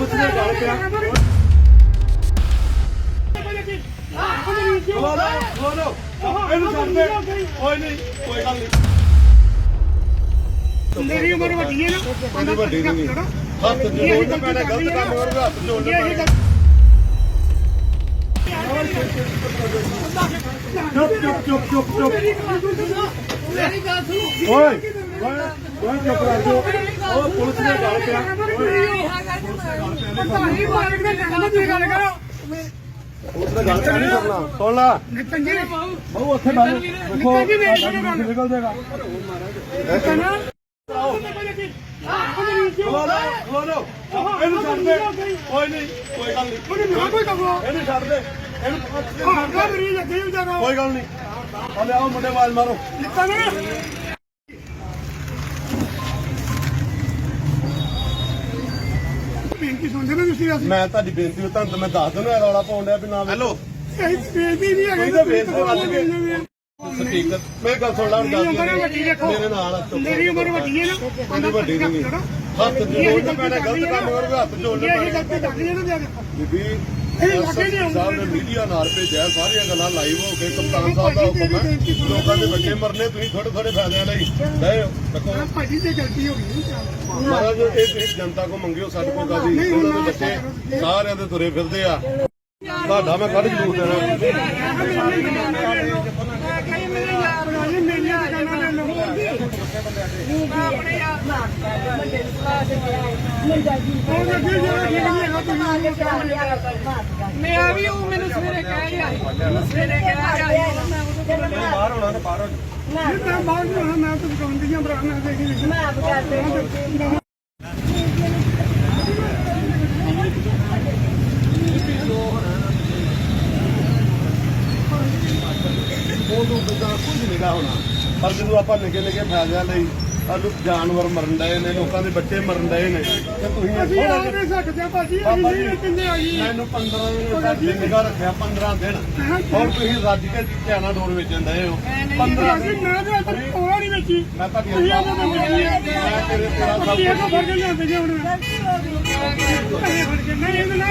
Police ਨੇ ਗੱਲ ਪਿਆ ਲੋ ਲੋ ਲੋ ਇਹਨੂੰ ਛੱਡ ਦੇ। ਕੋਈ ਨਹੀਂ ਕੋਈ ਗੱਲ ਨਹੀਂ। ਮੇਰੀ ਉਮਰ ਵੱਡੀ ਹੈ ਨਾ। ਇਹਦੀ ਵੱਡੀ ਨਹੀਂ। ਹੱਥ ਜੋੜ ਤੇ ਪੈਣਾ ਗਲਤ ਕੰਮ ਕਰੂਗਾ ਹੱਥ ਜੋੜ ਪੈਣਾ ਚੁੱਪ ਚੁੱਪ ਚੁੱਪ ਚੁੱਪ ਚੁੱਪ ਮੇਰੀ ਗੱਲ ਸੁਣੋ। ਓਏ। ਓਏ ਚੁੱਪ ਕਰ ਜੋ ਉਹ ਪੁਲਿਸ ਨੇ ਗੱਲ ਪਿਆ ਪਤਾਹੀ ਮਾਰ ਕੇ ਕਹਿੰਦਾ ਤੁਸੀਂ ਗੱਲ ਕਰੋ ਪੁਲਿਸ ਨੇ ਗੱਲ ਨਹੀਂ ਕਰਨਾ ਸੁਣ ਲਾ ਨਿਤਨ ਜੀ ਬਹੁ ਉੱਥੇ ਬੈਠੋ ਦੇਖੋ ਨਿਕਲ ਜਾਏਗਾ ਨਿਤਨ ਇਹਨੂੰ ਛੱਡ ਦੇ ਕੋਈ ਨਹੀਂ ਕੋਈ ਗੱਲ ਨਹੀਂ। ਕੋਈ ਇਹਨੂੰ ਛੱਡ ਦੇ ਇਹਨੂੰ ਕੋਈ ਗੱਲ ਨਹੀਂ ਹਲੇ ਆਓ ਮੁੰਡੇ ਆਵਾਜ਼ ਮਾਰੋ ਨਿਤਨ ਬੇਨਤੀ ਸੁਣਦੇ ਨਾ ਤੁਸੀਂ ਅਸੀਂ? ਮੈਂ ਤੁਹਾਡੀ ਬੇਨਤੀ ਨੂੰ ਤੁਹਾਨੂੰ ਤਾਂ ਮੈਂ ਦੱਸ ਦਿੰਦਾ ਰੌਲਾ ਪਾਉਣ ਡਿਆ ਵੀ ਨਾ ਹੈਲੋ। ਇਹ ਬੇਨਤੀ ਨਹੀਂ ਹੈਗੀ ਤਾਂ ਬੇਨਤੀ ਵੱਜ ਗਈ ਸਪੀਕਰ। ਮੇਰੀ ਗੱਲ ਸੁਣ ਲਾ ਹੁਣ ਮੇਰੀ ਗੱਲ ਮੇਰੇ ਨਾਲ ਆ, ਚੁੱਪ ਮੇਰੀ ਉਮਰ ਵੱਡੀ ਹੈ ਨਾ। ਇਹਦੀ ਵੱਡੀ ਨਹੀਂ। ਹੱਥ ਜੋੜ ਤੇ ਪੈਣਾ ਗਲਤ ਕੰਮ ਕਰੂਗਾ ਹੱਥ ਜੋੜ ਇਹ ਗਲਤੀ ਨਾ ਕੇ ਬੀਬੀ ਇਹ ਲੱਗੇ ਨਹੀਂ ਆਉਂਦੇ। ਸਾਹਿਬ ਨੇ ਮੀਡੀਆ ਨਾਲ ਭੇਜਿਆ ਸਾਰੀਆਂ ਗੱਲਾਂ ਲਾਈਵ ਹੋ ਕੇ ਕਪਤਾਨ ਸਾਹਿਬ ਦਾ ਹੁਕਮ ਹੈ ਲੋਕਾਂ ਦੇ ਬੱਚੇ ਮਰਨੇ ਤੁਸੀਂ ਥੋੜੇ ਥੋੜੇ ਫਾਇਦਿਆਂ ਲਈ। ਲੈ ਦੇਖੋ। ਆਹ ਭਾਜੀ ਤੇ ਗਲਤੀ ਹੋ ਗਈ ਮਹਾਰਾਜ ਇਹ ਤੁਸੀਂ ਜਨਤਾ ਕੋ ਮੰਗਿਓ ਸਾਡੇ ਕੋਲ ਕਾਦੀ ਉਹਨਾਂ ਦੇ ਬੱਚੇ ਸਾਰਿਆਂ ਦੇ ਤੁਰੇ ਫਿਰਦੇ ਆ। ਤੁਹਾਡਾ ਮੈਂ ਕੱਢ ਜਰੂਰ ਦੇਣਾ ਕਈ ਮੇਰੇ ਯਾਰ ਬਣਾਏ ਮੇਰੀਆਂ ਦੁਕਾਨਾਂ ਦੇ ਲੋਕ ਆਪਣੇ ਯਾਰ ਉਹ ਲੱਗੇ ਜਿਹੜਾ ਠੀਕ ਨਹੀਂ ਹੈਗਾ ਤੁਸੀਂ ਮੈਂ ਵੀ ਉਹ ਮੈਨੂੰ ਸਵੇਰੇ ਕਹਿ ਰਿਹਾ ਮੈਨੂੰ ਸਵੇਰੇ ਕਹਿ ਰਿਹਾ ਸੀ, ਮੈਂ ਉਹਦੇ ਕੋਲ ਬਾਹਰ ਹੋਣਾ ਤਾਂ ਬਾਹਰ ਹੋ ਨਹੀਂ, ਮੈਂ ਬਾਹਰ ਨਹੀਂ ਹੋਣਾ, ਮੈਂ ਤਾਂ ਦੁਕਾਨ ਮੈਂ ਕੁਝ ਨਿਗਾ ਹੋਣਾ। ਪਰ ਜਦੋਂ ਆਪਾਂ ਫਾਇਦਿਆਂ ਲਈ ਸਾਨੂੰ ਜਾਨਵਰ ਮਰਨ ਡਏ ਨੇ ਲੋਕਾਂ ਦੇ ਬੱਚੇ ਮਰਨ ਡਏ ਨੇ। ਤੇ ਤੁਸੀਂ ਅਸੀਂ ਆ ਨਹੀਂ ਸਕਦੇ ਭਾਜੀ ਅਸੀਂ ਨਹੀਂ ਕਿੰਨੇ ਆਈ। ਮੈਨੂੰ 15 ਦਿਨ ਸਾਡੇ ਨਿਗਾ ਰੱਖਿਆ 15 ਦਿਨ। ਹੁਣ ਤੁਸੀਂ ਰੱਜ ਕੇ ਧਿਆਨਾ ਡੋਰ ਵੇਚਣ ਡਏ ਹੋ। 15 ਅਸੀਂ ਦਿਨ ਮੈਂ ਤਾਂ ਤੱਕ ਕੋਲਾ ਨਹੀਂ ਵੇਚੀ। ਮੈਂ ਤੁਹਾਡੀ ਅਸੀਂ ਆਪਾਂ ਤਾਂ ਮੈਂ ਤੇਰੇ ਤੇਰਾ ਸਭ ਤਾਂ ਕੁਝ ਫੜ ਕੇ ਲਿਆਂਦੇ ਜੀ ਹੁਣ। ਇਹ ਫੜ ਕੇ। ਨਹੀਂ ਇਹਦੇ ਨਾਲ